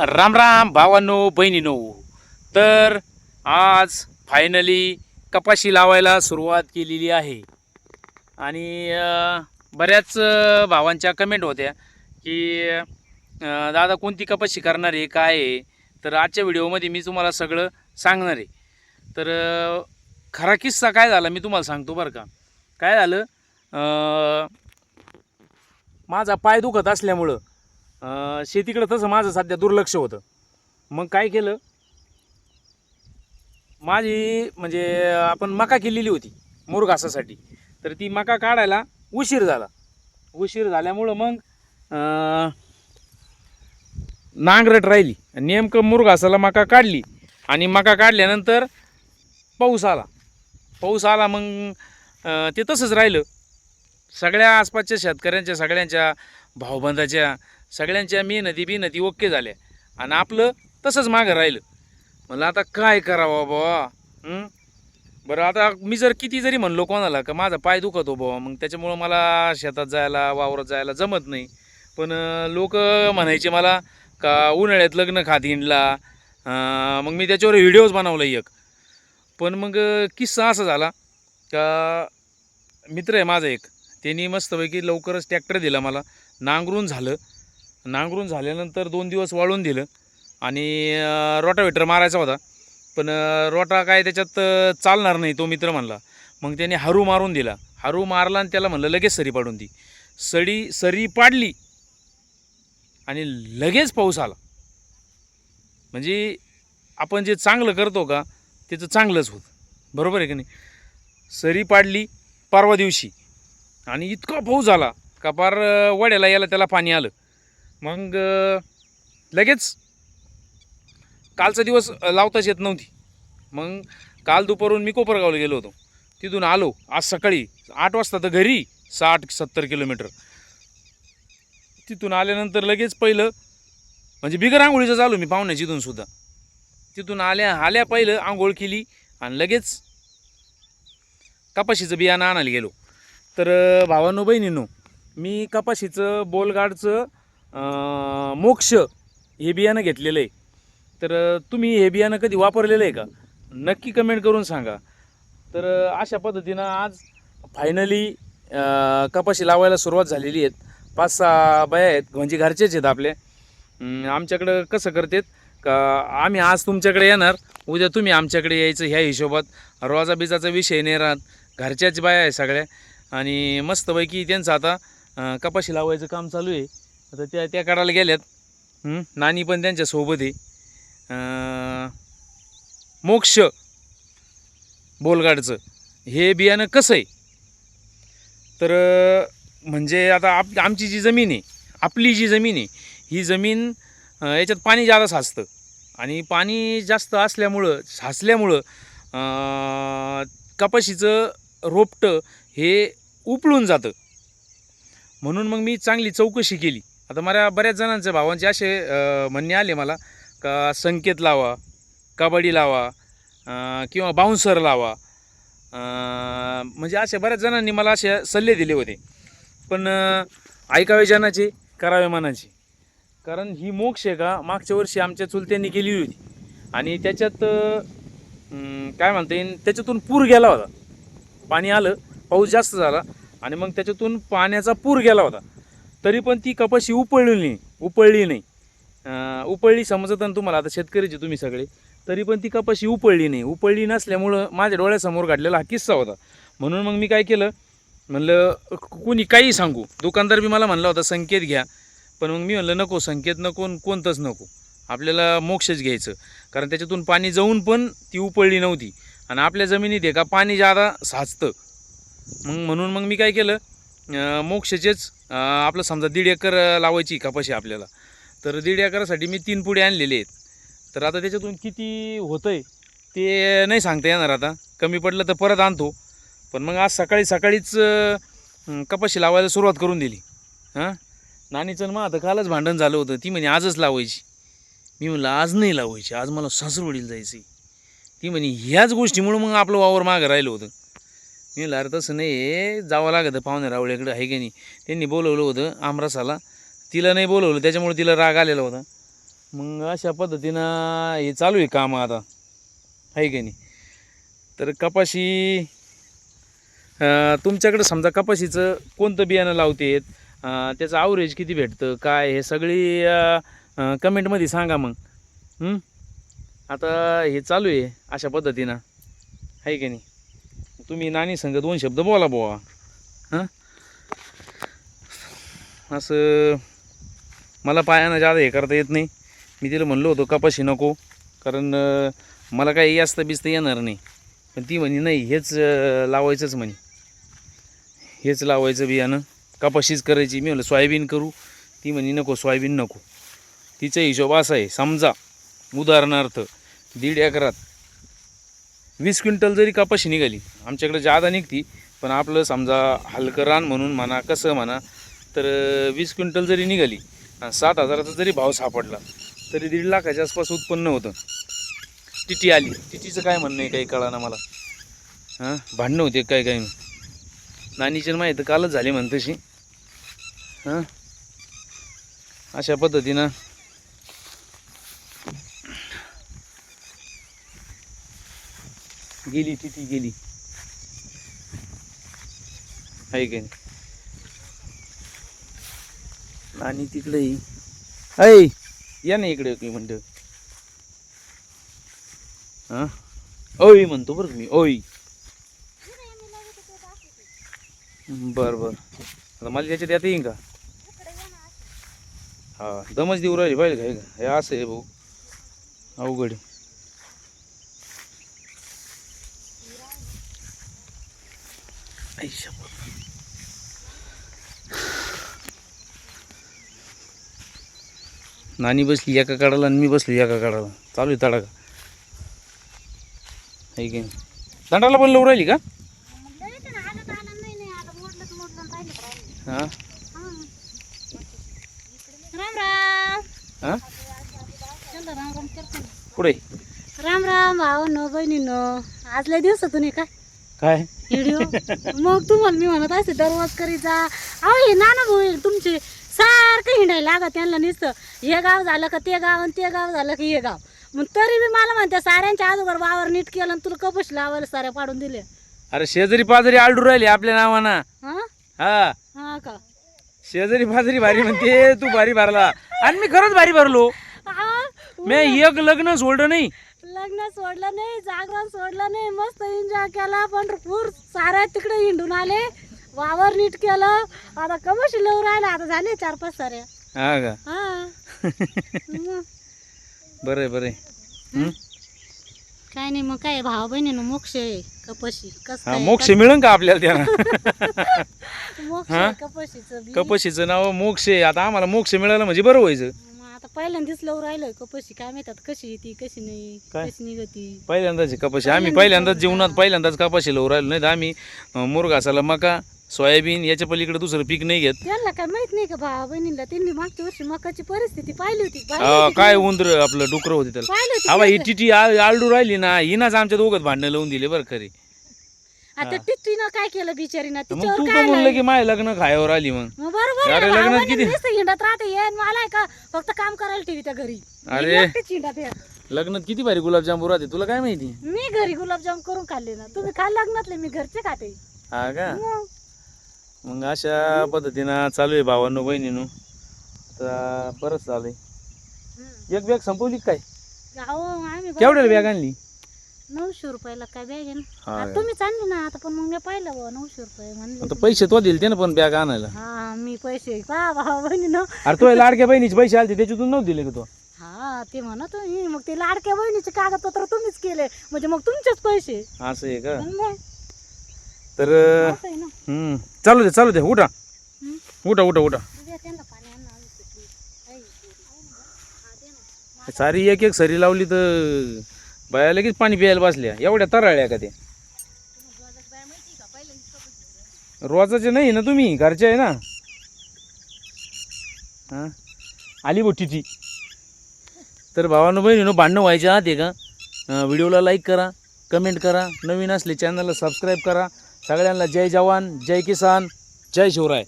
राम राम भावांनो बहिणीनो. तर आज फायनली कपाशी लावायला सुरुवात केलेली आहे. आणि बऱ्याच भावांच्या कमेंट होत्या की दादा कोणती कपाशी करणार आहे काय आहे? तर आजच्या व्हिडिओमध्ये मी तुम्हाला सगळं सांगणार आहे. तर खरा किस्सा काय झाला मी तुम्हाला सांगतो बरं का? काय झालं? माझा पाय दुखत असल्यामुळं शेतीकडं तसं माझं सध्या दुर्लक्ष होतं. मग काय केलं? माझी म्हणजे आपण मका केलेली होती मुरघासासाठी तर ती मका काढायला उशीर झाला. उशीर झाल्यामुळं मग नांगरट राहिली. नेमकं मुरघासाला मका काढली. आणि मका काढल्यानंतर पाऊस आला. पाऊस आला मग ते तसंच राहिलं. सगळ्या आसपासच्या शेतकऱ्यांच्या सगळ्यांच्या भावबंधाच्या सगळ्यांच्या मेहनती बिनती ओके झाल्या. आणि आपलं तसंच मागं राहिलं. म्हणलं आता काय करावं बाबा? बरं आता मी जर किती जरी म्हणलो कोणाला का माझा पाय दुखतो हो बाबा मग त्याच्यामुळं मला शेतात जायला वावरात जायला जमत नाही. पण लोक म्हणायचे मला का उन्हाळ्यात लग्न खात हिंडला. मग मी त्याच्यावर व्हिडिओज बनवला एक. पण मग किस्सा असा झाला का मित्र आहे माझा एक. त्यांनी मस्तपैकी लवकरच ट्रॅक्टर दिला मला. नांगरून झालं. नांगरून झाल्यानंतर दोन दिवस वाळून दिलं. आणि रोटावेटर मारायचा होता. पण रोटा काय त्याच्यात चालणार नाही तो मित्र म्हणला. मग त्याने हरू मारून दिला. हरू मारला आणि त्याला म्हणलं लगेच सरी पाडून दी. सडी सरी पाडली आणि लगेच पाऊस आला. म्हणजे आपण जे चांगलं करतो का त्याचं चांगलंच होतं. बरोबर आहे की नाही? सरी पाडली परवा दिवशी आणि इतका पाऊस झाला का पार वड्याला याला त्याला पाणी आलं. मग लगेच कालचा दिवस लावताच येत नव्हती. मग काल दुपारून मी कोपरगावला गेलो होतो. तिथून आलो आज सकाळी आठ वाजता तर घरी साठ सत्तर किलोमीटर. तिथून आल्यानंतर लगेच पहिलं म्हणजे बिगर आंघोळीचं चालू मी पाहुण्याची इथून सुद्धा. तिथून आल्या आल्या पहिलं आंघोळ केली आणि लगेच कपाशीचं बियाणं आणायला गेलो. तर भावानो भावांनो बहिणींनो मी कपाशीचं बोलगाडचं मोक्ष हे बियाणं घेतलेलं आहे. तर तुम्ही हे बियाणं कधी वापरलेलं आहे का? नक्की कमेंट करून सांगा. तर अशा पद्धतीनं आज फायनली कपाशी लावायला सुरुवात झालेली आहेत पाच सहा बाया आहेत म्हणजे घरचेच आहेत आपले. आमच्याकडं कसं करतात का आम्ही आज तुमच्याकडे येणार उद्या तुम्ही आमच्याकडे यायचं ह्या हिशोबात. रोजा बिजाचा विषय नाही राहत घरच्याच बाया आहे सगळ्या. आणि मस्तपैकी त्यांचं आता कपाशी लावायचं काम चालू आहे. आता त्या त्या काढायला गेल्यात. नानी पण त्यांच्यासोबत आहे. मोक्ष बोलगाडचं. हे बियाणं कसं आहे? तर म्हणजे आता आप आमची जी जमीन आहे आपली जी जमीन आहे ही जमीन याच्यात पाणी जादा साचतं. आणि पाणी जास्त असल्यामुळं साचल्यामुळं कपाशीचं रोपटं हे उपळून जातं. म्हणून मग मी चांगली चौकशी केली. आता मला बऱ्याच जणांचे भावांचे असे म्हणणे आले मला का संकेत लावा कबड्डी लावा किंवा बाउन्सर लावा. म्हणजे अशा बऱ्याच जणांनी मला असे सल्ले दिले होते. पण ऐकावे जनाचे करावे मनाचे. कारण ही मोक्ष आहे का? मागच्या वर्षी आमच्या चुलत्यांनी केली होती. आणि त्याच्यात काय म्हणता येईल? त्याच्यातून पूर गेला होता. पाणी आलं पाऊस जास्त झाला आणि मग त्याच्यातून पाण्याचा पूर गेला होता. तरी पण ती कपाशी उपळली नाही उपळली नाही. उपळली समजत ना तुम्हाला आता शेतकरीचे तुम्ही सगळे तरी पण ती कपाशी उपळली नाही. उपळली नसल्यामुळं माझ्या डोळ्यासमोर घडलेला हा किस्सा होता. म्हणून मग मी काय केलं म्हणलं कोणी काही सांगू. दुकानदार बी मला म्हणला होता संकेत घ्या. पण मग मी म्हणलं नको संकेत नको कोणतंच नको. आपल्याला मोक्षच घ्यायचं. कारण त्याच्यातून पाणी जाऊन पण ती उपळली नव्हती. आणि आपल्या जमिनीत आहे का पाणी जादा साचतं. मग म्हणून मग मी काय केलं मोक्षचेच आपलं समजा दीड एकर लावायची कपाशी आपल्याला. तर दीड एकरासाठी मी तीन पुढे आणलेले आहेत. तर आता त्याच्यातून किती होतं आहे ते नाही सांगता येणार आता. कमी पडलं तर परत आणतो. पण मग आज सकाळी सकाळीच कपाशी लावायला सुरुवात करून दिली. हां? नानीचं मग आता कालच भांडण झालं होतं. ती म्हणे आजच लावायची. मी म्हणलं आज नाही लावायची. आज मला सासरवडील जायची ती म्हणे ह्याच गोष्टीमुळं मग आपलं वावर मागं राहिलं होतं. मी म्हणलं अरे तसं नाही जावं लागतं पाहुणे रावळ्याकडं आहे की नाही? त्यांनी बोलवलं होतं आमरसाला. तिला नाही बोलवलं त्याच्यामुळे तिला राग आलेला होता. मग अशा पद्धतीनं हे चालू आहे काम आता. आहे की नाही? तर कपाशी तुमच्याकडं समजा कपाशीचं कोणतं बियाणं लावतेत आहेत त्याचं आवरेज किती भेटतं? काय हे सगळी कमेंटमध्ये सांगा मग. आता हे चालू आहे अशा पद्धतीनं. आहे की नाही? तुम्ही नाणी संग दोन शब्द बोला बुवा. हां? असं मला पायानं जादा हे करता येत नाही. मी तिला म्हणलो होतो कपाशी नको कारण मला काही जास्त बिस्त येणार नाही. पण ती म्हणे नाही हेच लावायचंच म्हणे. हेच लावायचं बियाणं. कपाशीच करायची. मी म्हणलं सोयाबीन करू. ती म्हणे नको सोयाबीन नको. तिचा हिशोब असा आहे समजा उदाहरणार्थ दीड एकरात वीस क्विंटल जरी कपाशी निघाली आमच्याकडे जादा निघती पण आपलं समजा हलकं रान म्हणून म्हणा कसं म्हणा तर वीस क्विंटल जरी निघाली सात हजाराचा जरी भाव सापडला तरी दीड लाखाच्या आसपास उत्पन्न होतं. टिटी आली. टिटीचं काय म्हणणं आहे? काही कळा ना मला. हां? भांडणं होते काय काय? नानीचे माहीत कालच झाली म्हण तशी. हां? अशा पद्धतीनं गेली टिटी गेली. आहे की नाही? आणि तिकडे ऐ या ना इकडे मी म्हणतो हां? ओई म्हणतो बरं मी ओई बर बर. आता मला त्याच्यात येता येईन का? हा दमच देऊ राहिली पाहिजे काय का? हे असं आहे भाऊ. अवघड आहे. आई शपथ. नानी बसली एका काढाला आणि मी बसली एका काढाला चालू आहे तडाखा. आहे की नाही? दंडाला पण लवू राहिली का? हां? राम राम हां? राम राम पुढे राम राम भावानो बहिणीनो. आज लय दिवसातून आहे का? काय? व्हिडिओ मग तुम्हाला मी म्हणत असते दररोज करीत जा. अहो हे नाना भाऊ तुमचे सारखं हिंडायला लागा त्यांना नुसतं. हे गाव झालं का ते गाव आणि ते गाव झालं का हे गाव. मग तरी बी मला म्हणते साऱ्यांच्या अगोदर वावर नीट केलं आणि तुला कपश लावायला साऱ्या पाडून दिले. अरे शेजारी पाजारी आलडू राहिली आपल्या नावानं. हा? हा. हा का? शेजारी पाजारी भारी म्हणते तू भारी भरला. आणि मी खरंच भारी भरलो. मी एक लग्न सोडलं नाही. लग्न सोडलं नाही जागरण सोडलं नाही. मस्त एन्जॉय केला. पंढरपूर साऱ्या तिकडे हिंडून आले. वावर नीट केलं. आता कमशी लव राहिला. आता झाले चार पाच साऱ्या हा का? हा. मग बरं बरं? काय नाही मग काय भाव बहिणीनं मोक्ष आहे कपशी. कस हा मोक्ष मिळन का आपल्याला मोक्ष हा? आहे कपशीचं बी. कपशीचं नाव मोक्ष आहे. आता आम्हाला मोक्ष मिळालं म्हणजे बरं व्हायचं. पहिल्यांदाच लव राहिलं कपशी काय माहितात कशी येते कशी नाही काय? कशी निघती. पहिल्यांदाच कपाशी. आम्ही पहिल्यांदाच जीवनात पहिल्यांदाच कपाशी लावून राहिलो नाही तर आम्ही अं, मुरघासाला मका सोयाबीन याच्या पलीकडे दुसरं पीक नाही घेत. त्यांना काय माहीत नाही का भावा बहिणीला. त्यांनी मागच्या वर्षी मकाची परिस्थिती पाहिली होती. पाहिली अं, होती. काय? उंदर आपलं डुकरं होते त्याला. पाहिली होती हवा की ही नाही? टिटी आ- आलडू राहिली ना हिनाच आमच्या दोघत भांडणं लावून दिले बरं खरी. आता टिट्टीनं काय केलं बिचारीनं? मग तू तिच्यावर का काय म्हणलं? की माय लग्न खायावर आली मग. मग बरोबर अरे आहे, लग्नात भावाने किती- नुसतं हिंडत राहते ये आणि मला आहे का? फक्त काम करायला ठेवी त्या घरी. अरे. मी एकटीच हिंडत आहे. लग्नात किती भारी गुलाबजाम राहते तुला काय माहिती? मी घरी गुलाबजाम करून खाल्ले ना. तुम्ही खाल लग्नातले मी घरचे खाते. हा का? मग. मग अशा पद्धतीनं चालू आहे भावांनो बहिणीनो. तर बरंच चालू आहे. हम्म. एक बॅग संपवली काय? अहो, आम्ही बरं- केवढ्याला बॅग आणली? नऊशे रुपयाला काय बॅग आहे ना हा आता तुम्हीच आणली ना आता पण मग मी पाहिलं बुवा नऊशे रुपये म्हणले आता पैसे तो दिले ना पण बॅग आणायला हा मी पैसे पा भावा बहिणीनं अरे तो लाडक्या बहिणीचे पैसे आले त्याच्यातून नव्हते दिले का तो हा ते म्हणत होती. मग ते लाडक्या बहिणीचे कागदपत्र तुम्हीच केले म्हणजे मग तुमचेच पैसे असं आहे का मग तर असं आहे ना हम्म, चालू दे चालू दे उठा हम्म. उठा उठा उठा उद्या त्यांना पाणी आणलं आम्ही पिकली. आई, हा, दे ना. सारी एक एक सरी लावली तर बाया लगेच पाणी प्यायला बसल्या. एवढ्या तराळ्या का ते? रोजाचे नाही ना तुम्ही? घरचे आहे ना? हां? आली बोटी ती तर भावानं बहिणीनं भांडणं व्हायचे आहात आहे का? व्हिडिओला लाईक करा कमेंट करा नवीन असले चॅनलला सबस्क्राईब करा. सगळ्यांना जय जवान जय किसान जय शिवराय.